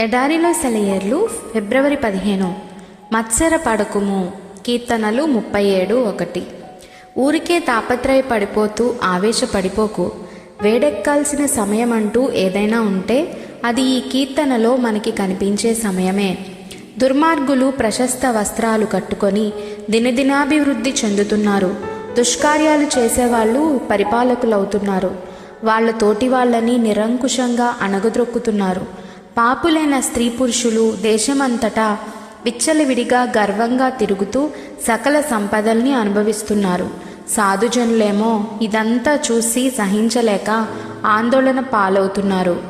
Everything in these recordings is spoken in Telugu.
ఎడారిలో సెలయేర్లు ఫిబ్రవరి పదిహేను. మత్సర పడకుము. కీర్తనలు ముప్పై ఏడు ఒకటి. ఊరికే తాపత్రయ పడిపోతూ ఆవేశపడిపోకు. వేడెక్కాల్సిన సమయం అంటూ ఏదైనా ఉంటే అది ఈ కీర్తనలో మనకి కనిపించే సమయమే. దుర్మార్గులు ప్రశస్త వస్త్రాలు కట్టుకొని దినదినాభివృద్ధి చెందుతున్నారు. దుష్కార్యాలు చేసేవాళ్ళు పరిపాలకులవుతున్నారు. వాళ్ళ తోటి వాళ్ళని నిరంకుశంగా అణగద్రొక్కుతున్నారు పాపులైన స్త్రీ పురుషులు దేశమంతటా విచ్చలవిడిగా గర్వంగా తిరుగుతూ సకల సంపదల్ని అనుభవిస్తున్నారు. సాధుజనులేమో ఇదంతా చూసి సహించలేక ఆందోళన పాలవుతున్నారు.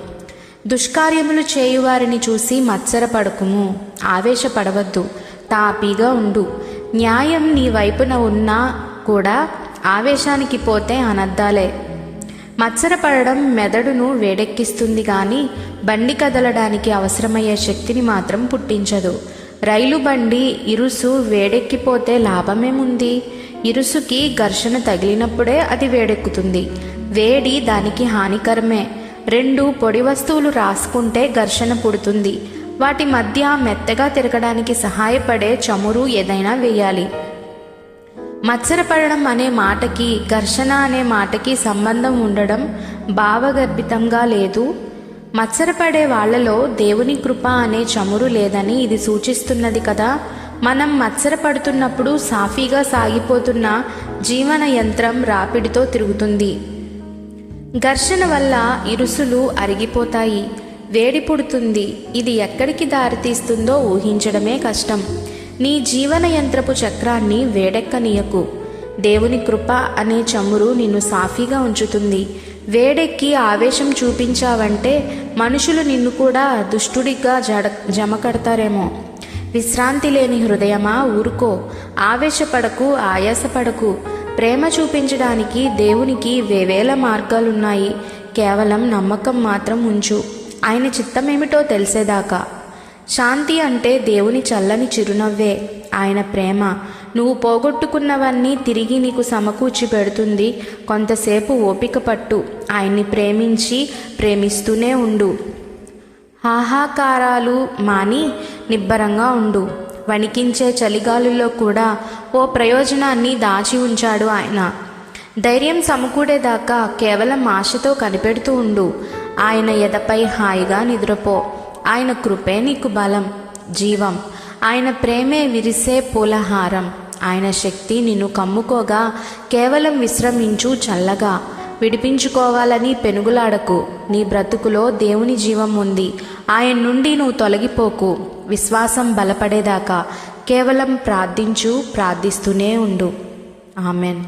దుష్కార్యములు చేయువారిని చూసి మత్సరపడకుము. ఆవేశపడవద్దు. తాపీగా ఉండు. న్యాయం నీ వైపున ఉన్నా కూడా ఆవేశానికి పోతే అనద్దాలే మత్సరపడడం మెదడును వేడెక్కిస్తుంది కానీ బండి కదలడానికి అవసరమయ్యే శక్తిని మాత్రం పుట్టించదు. రైలు బండి ఇరుసు వేడెక్కిపోతే లాభమేముంది? ఇరుసుకి ఘర్షణ తగిలినప్పుడే అది వేడెక్కుతుంది. వేడి దానికి హానికరమే. రెండు పొడి వస్తువులు రాసుకుంటే ఘర్షణ పుడుతుంది. వాటి మధ్య మెత్తగా తిరగడానికి సహాయపడే చమురు ఏదైనా వేయాలి. మత్సరపడడం అనే మాటకి ఘర్షణ అనే మాటకి సంబంధం ఉండడం భావగర్భితంగా లేదు. మత్సరపడే వాళ్ళలో దేవుని కృప అనే చమురు లేదని ఇది సూచిస్తున్నది కదా. మనం మత్సరపడుతున్నప్పుడు సాఫీగా సాగిపోతున్న జీవన యంత్రం రాపిడితో తిరుగుతుంది. ఘర్షణ వల్ల ఇరుసులు అరిగిపోతాయి. వేడి పుడుతుంది. ఇది ఎక్కడికి దారితీస్తుందో ఊహించడమే కష్టం. నీ జీవన యంత్రపు చక్రాన్ని వేడెక్కనీయకు. దేవుని కృప అనే చమురు నిన్ను సాఫీగా ఉంచుతుంది. వేడెక్కి ఆవేశం చూపించావంటే మనుషులు నిన్ను కూడా దుష్టుడిగా జడ జమ కడతారేమో విశ్రాంతి లేని హృదయమా ఊరుకో. ఆవేశపడకు ఆయాసపడకు. ప్రేమ చూపించడానికి దేవునికి వేవేల మార్గాలున్నాయి. కేవలం నమ్మకం మాత్రం ఉంచు. ఆయన చిత్తమేమిటో తెలిసేదాకా. శాంతి అంటే దేవుని చల్లని చిరునవ్వే. ఆయన ప్రేమ నువ్వు పోగొట్టుకున్నవన్నీ తిరిగి నీకు సమకూర్చి పెడుతుంది. కొంతసేపు ఓపిక పట్టు. ఆయన్ని ప్రేమించి ప్రేమిస్తూనే ఉండు. హాహాకారాలు మాని నిబ్బరంగా ఉండు. వణికించే చలిగాలుల్లో కూడా ఓ ప్రయోజనాన్ని దాచి ఉంచాడు ఆయన. ధైర్యం సమకూడేదాకా కేవలం ఆశతో కనిపెడుతూ ఉండు. ఆయన ఎదపై హాయిగా నిద్రపో. ఆయన కృపే నీకు బలం జీవం. ఆయన ప్రేమే విరిసే పూలహారం. ఆయన శక్తి నిన్ను కమ్ముకోగా కేవలం విశ్రమించు చల్లగా. విడిపించుకోవాలని పెనుగులాడకు. నీ బ్రతుకులో దేవుని జీవం ఉంది. ఆయన నుండి నువ్వు తొలగిపోకు. విశ్వాసం బలపడేదాకా కేవలం ప్రార్థించు ప్రార్థిస్తూనే ఉండు. ఆమెన్.